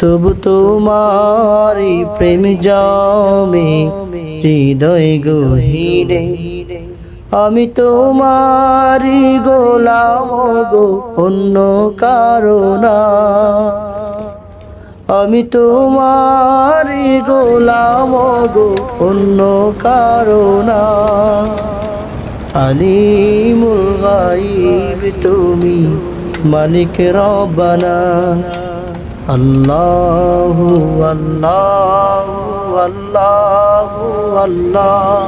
তবু তোমারি প্রেম জমে, হৃদয় গহীনে। আমি তোমারি গোলাম গো, অন্য কারণা আমি তোমারি গোলাম গো, অন্য কারণা আলিমুল গাইব তুমি, মালিক রব্বানা। আল্লাহু আল্লাহ আল্লাহ আল্লাহ।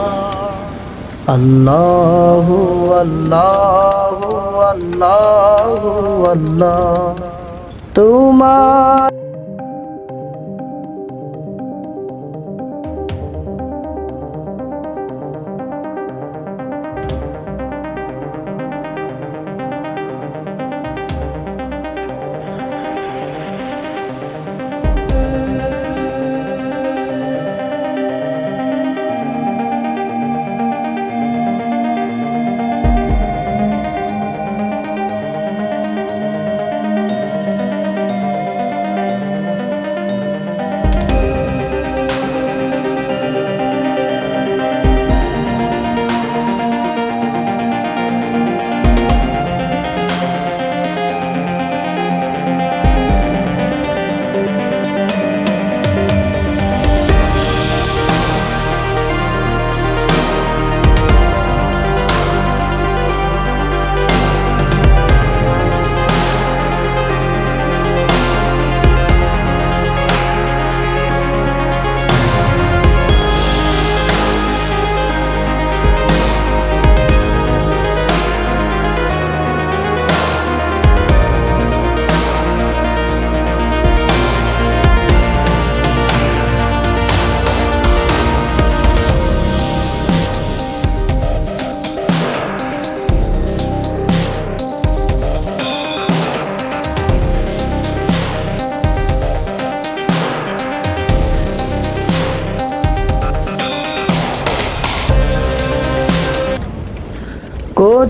আল্লাহ আল্লাহ আল্লাহ আল্লাহ। তোমার